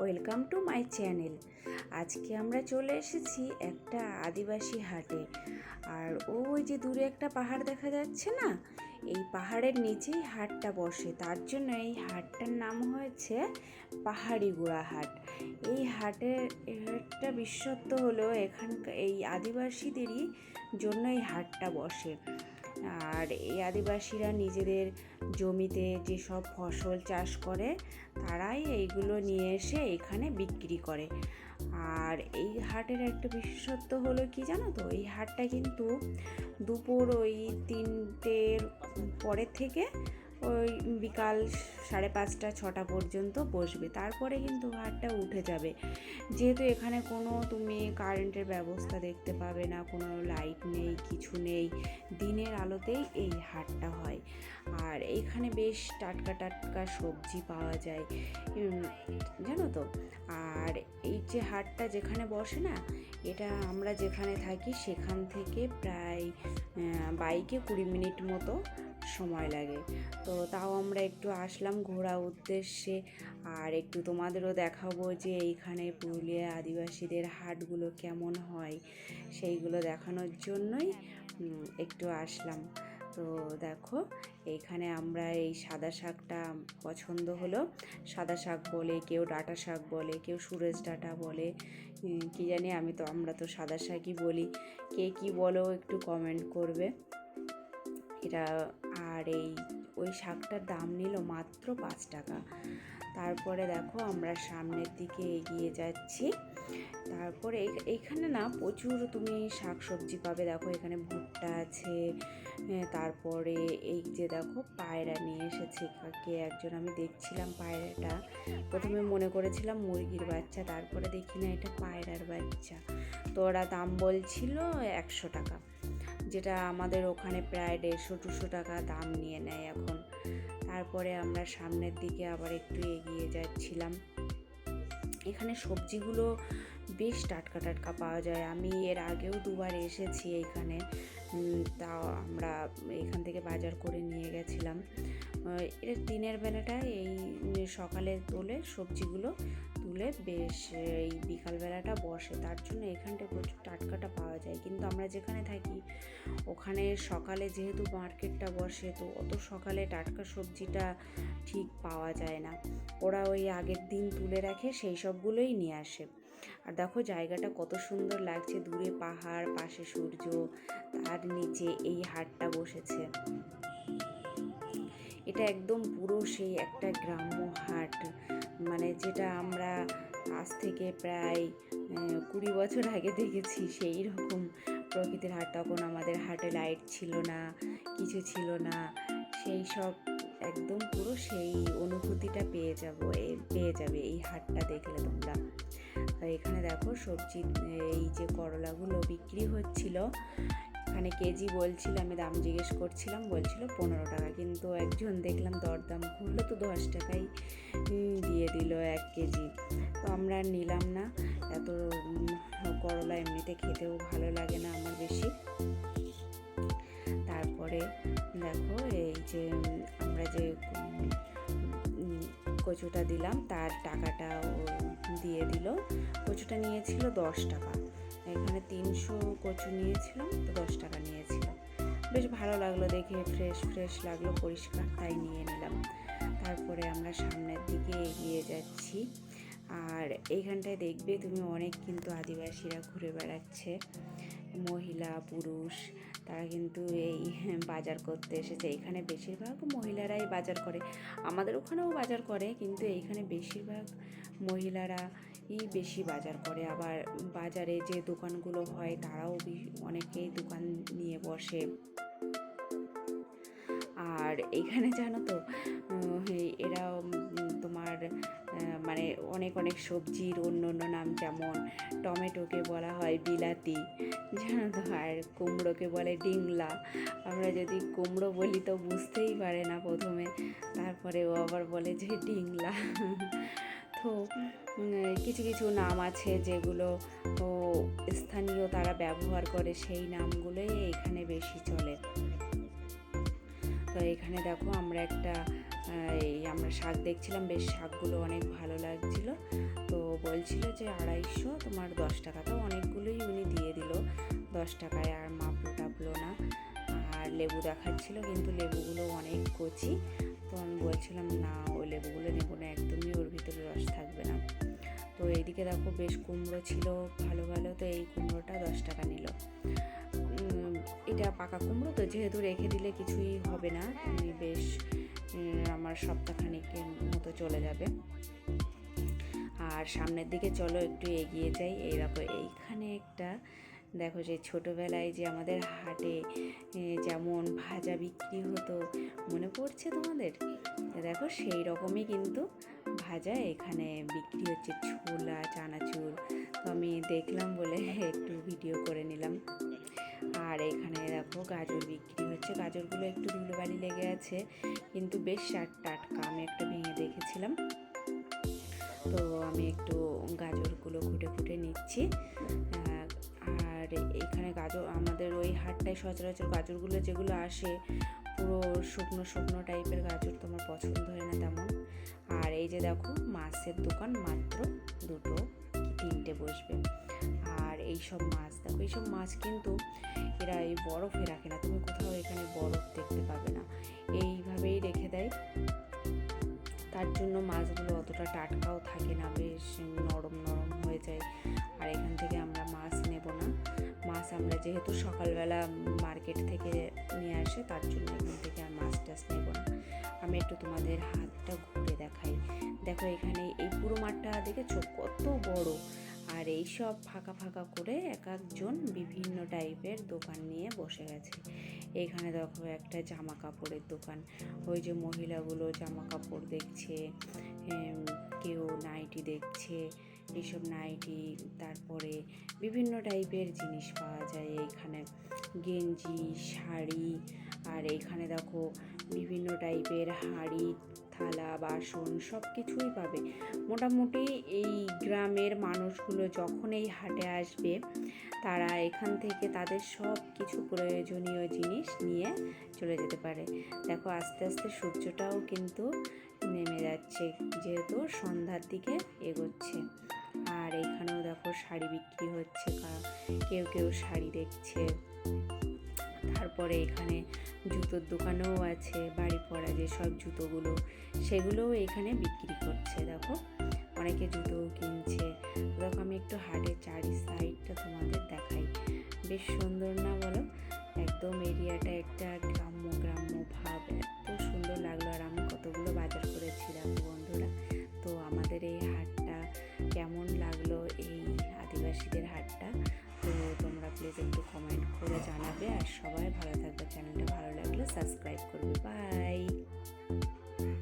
Welcome to my channel. আজকে আমরা চলে এসেছি একটা আদিবাসী হাটে। আর ওই যে দূরে একটা পাহাড় দেখা যাচ্ছে না? এই পাহাড়ের নিচেই হাটটা বসে। তার জন্য এই হাটটার নাম হয়েছে পাহাড়ি গুড়া হাট। এই হাটের একটা বিশেষত্ব হলো এখানকার এই আদিবাসীদেরই জন্য এই হাটটা বসে। আর এই আদিবাসীরা নিজেদের জমিতে যেসব ফসল চাষ করে, তারাই এইগুলো নিয়ে এসে এখানে বিক্রি করে। আর এই হাটের একটা বিশেষত্ব হলো কি জানো তো? এই হাটটা কিন্তু দুপুর ওই তিনটের পরের থেকে ওই বিকাল সাড়ে পাঁচটা, ছটা পর্যন্ত বসবে। তারপরে কিন্তু হাটটা উঠে যাবে। যেহেতু এখানে কোনো তুমি কারেন্টের ব্যবস্থা দেখতে পাবে না, কোনো লাইট নেই, কিছু নেই, দিনের আলোতেই এই হাটটা হয়। আর এইখানে বেশ টাটকা টাটকা সবজি পাওয়া যায় জানো তো? আর এই যে হাটটা যেখানে বসে না, এটা আমরা যেখানে থাকি সেখান থেকে প্রায় বাইকে কুড়ি মিনিট মতো সময় লাগে। তো তাও আমরা একটু আসলাম ঘোরা উদ্দেশ্যে। আর একটু তোমাদেরও দেখাবো যে এইখানে পুরুলিয়া আদিবাসীদের হাটগুলো কেমন হয়, সেইগুলো দেখানোর জন্যই একটু আসলাম। তো দেখো এইখানে আমরা এই সাদা শাকটা পছন্দ হলো। সাদা শাক বলে, কেউ ডাঁটা শাক বলে, কেউ সুরেশ ডাঁটা বলে। কি জানি, আমি তো, আমরা তো সাদা শাকই বলি। কে কি বলো, একটু কমেন্ট করবে। এটা আর এই, ওই শাকটার দাম নিল মাত্র পাঁচ টাকা। তারপরে দেখো আমরা সামনের দিকে এগিয়ে যাচ্ছি। তারপরে এই- এইখানে না প্রচুর তুমি শাক সবজি পাবে। দেখো এখানে ভুট্টা আছে তারপরে এই যে দেখো পায়রা নিয়ে এসেছে। কে একজন আমি দেখছিলাম পায়রাটা। প্রথমে মনে করেছিলাম মুরগির বাচ্চা, তারপরে দেখি না এটা পায়রার বাচ্চা। তো ওরা দাম বলছিল একশো টাকা। যেটা আমাদের ওখানে প্রায় দেড়শো দুশো টাকা দাম নিয়ে নেয় এখন। তারপরে আমরা সামনের দিকে আবার একটু এগিয়ে যাচ্ছিলাম। এখানে সবজিগুলো বেশ টাটকা টাটকা পাওয়া যায়। আমি এর আগেও দুবার এসেছি এইখানে উম, তাও আমরা এখান থেকে বাজার করে নিয়ে গেছিলাম। এর দিনের বেলাটায় এই সকালে তোলে সবজিগুলো তুলে বেশ, এই বিকালবেলাটা বসে। তার জন্য এখানটা প্রচুর টাটকাটা পাওয়া যায়। কিন্তু আমরা যেখানে থাকি, ওখানে সকালে যেহেতু মার্কেটটা বসে, তো অত সকালে টাটকা সবজিটা ঠিক পাওয়া যায় না। ওরা ওই আগের দিন তুলে রাখে, সেই সবগুলোই নিয়ে আসে। আর দেখো জায়গাটা কত সুন্দর লাগছে, দূরে পাহাড়, পাশে সূর্য, তার নিচে এই হাটটা বসেছে। এটা একদম পুরো সেই একটা গ্রাম্য হাট। মানে যেটা আমরা আজ থেকে প্রায় কুড়ি বছর আগে দেখেছি সেই রকম প্রকৃতির হাট। তখন আমাদের হাটে লাইট ছিল না, কিছু ছিল না। সেই সব একদম পুরো সেই অনুভূতিটা পেয়ে যাব পেয়ে যাবে এই হাটটা দেখলে তোমরা। এখানে দেখো সবজি, এই যে করলাগুলো বিক্রি হচ্ছিল। এখানে কেজি বলছিল, আমি দাম জিজ্ঞেস করছিলাম, বলছিল পনেরো টাকা। কিন্তু একজন দেখলাম দরদাম করল তো দশ টাকাই দিয়ে দিল এক কেজি। তো আমরা নিলাম না। এত করলা এমনিতে খেতেও ভালো লাগে না আমার বেশি। তারপরে দেখো এই যে, আমরা যে কচুটা দিলাম, তার টাকাটা দিয়ে দিল। কচুটা নিয়েছিল দশ টাকা। এখানে তিনশো কচু নিয়েছিলাম, তো দশ টাকা নিয়েছিল বেশ ভালো লাগল দেখে ফ্রেশ ফ্রেশ লাগল, পরিষ্কার, তাই নিয়ে নিলাম। তারপরে আমরা সামনের দিকে এগিয়ে যাচ্ছি। আর এইখানটায় দেখবে তুমি অনেক কিন্তু আদিবাসীরা ঘুরে বেড়াচ্ছে। মহিলা, পুরুষ, তারা কিন্তু এই বাজার করতে এসেছে। এখানে বেশিরভাগ মহিলারাই বাজার করে। আমাদের ওখানেও বাজার করে, কিন্তু এইখানে বেশিরভাগ মহিলারা ই বেশি বাজার করে। আবার বাজারে যে দোকানগুলো হয়, তারাও অনেকেই দোকান নিয়ে বসে। আর এইখানে জানো তো এরা তোমার মানে অনেক অনেক সবজির অন্য অন্য নাম যেমন টমেটোকে বলা হয় বিলাতি, জানো তো, আর কুমড়োকে বলে ডিংলা। আমরা যদি কুমড়ো বলি তো বুঝতেই পারে না প্রথমে তারপরে ও আবার বলে যে ডিংলা। তো কিছু কিছু নাম আছে যেগুলো স্থানীয় তারা ব্যবহার করে সেই নামগুলোই এখানে বেশি চলে। তো এখানে দেখো আমরা একটা এই আমরা শাক দেখছিলাম, বেশ শাকগুলো অনেক ভালো লাগছিল। তো বলছিল যে আড়াইশো, তোমার দশ টাকা। তো অনেকগুলোই উনি দিয়ে দিল। দশ টাকায় আর মাপলো টাপলো না। আর লেবু দেখাচ্ছিল, কিন্তু লেবুগুলো অনেক কচি। তো আমি বলছিলাম না ওই লেবুগুলো নেব না, একদমই ওর ভিতরে রস থাকবে না। তো এইদিকে দেখো বেশ কুমড়ো ছিল ভালো ভালো, তো এই কুমড়োটা দশ টাকা নিল। এটা পাকা কুমড়ো তো, যেহেতু রেখে দিলে কিছুই হবে না আমি বেশ আমার সপ্তাহখানেকের মতো চলে যাবে। আর সামনের দিকে চলো একটু এগিয়ে যাই, এই দেখো এইখানে একটা দেখো যে ছোটোবেলায় যে আমাদের হাটে যেমন ভাজা বিক্রি হতো, মনে পড়ছে তোমাদের? দেখো সেই রকমই কিন্তু ভাজা এখানে বিক্রি হচ্ছে, ছোলা, চানাচুর। তো আমি দেখলাম বলে একটু ভিডিও করে নিলাম। আর এখানে দেখো গাজর বিক্রি হচ্ছে। গাজরগুলো একটু ধুলোবালি লেগে আছে, কিন্তু বেশ টাট টাটকা আমি একটা ভেঙে দেখেছিলাম। তো আমি একটু গাজরগুলো খুঁটে খুঁটে নিচ্ছি। আর এখানে গাজর, আমাদের ওই হাটটায় সচরাচর গাজরগুলো যেগুলো আসে, পুরো শুকনো শুকনো টাইপের গাজর তোমার পছন্দ হয় না তেমন। আর এই যে দেখো, মাছের দোকান মাত্র দুটো, তিনটে বসবে। আর এই সব মাছ, দেখো এইসব মাছ কিন্তু এরা এই বরফে রাখে না, তুমি কোথাও এখানে বরফ দেখতে পাবে না। এইভাবেই রেখে দেয়। তার জন্য মাছগুলো অতটা টাটকাও থাকে না, বেশ নরম নরম হয়ে যায়। আর এখান থেকে আমরা আমরা যেহেতু সকালবেলা মার্কেট থেকে নিয়ে আসে, তার জন্য এখান থেকে আর মাছ টাছ নেব না। আমি একটু তোমাদের হাতটা ঘুরে দেখাই। দেখো এখানে এই পুরো মাঠটা দেখেছ? কত বড়। আর এই সব ফাঁকা ফাঁকা করে এক একজন বিভিন্ন টাইপের দোকান নিয়ে বসে গেছে। এখানে দেখো একটা জামা কাপড়ের দোকান। ওই যে মহিলাগুলো জামা কাপড় দেখছে কেউ নাইটি দেখছে। এইসব নাইটি, তারপরে বিভিন্ন টাইপের জিনিস পাওয়া যায়। এইখানে গেঞ্জি, শাড়ি, আর এইখানে দেখো বিভিন্ন টাইপের হাঁড়ি থালা, বাসন সব কিছুই পাবে। মোটামুটি এই গ্রামের মানুষগুলো যখন এই হাটে আসবে, তারা এখান থেকে তাদের সব কিছু প্রয়োজনীয় জিনিস নিয়ে চলে যেতে পারে। দেখো, আস্তে আস্তে সূর্যটাও কিন্তু নেমে যাচ্ছে, যেহেতু সন্ধ্যার দিকে এগোচ্ছে। আর এখানেও দেখো, শাড়ি বিক্রি হচ্ছে কেউ কেউ শাড়ি দেখছে। তারপরে এখানে জুতোর দোকানও আছে, বাড়ি পরা যে সব জুতোগুলো, সেগুলোও এখানে বিক্রি করছে, দেখো। অনেকে জুতোও কিনছে। দেখো, আমি একটু হাটের চারি সাইডটা তোমাদের দেখাই। বেশ সুন্দর না বলো? একদম এরিয়াটা একটা গ্রাম্য গ্রাম্য ভাব। সবাই ভালো থাকবে চ্যানেলটা ভালো লাগলে সাবস্ক্রাইব করবে বাই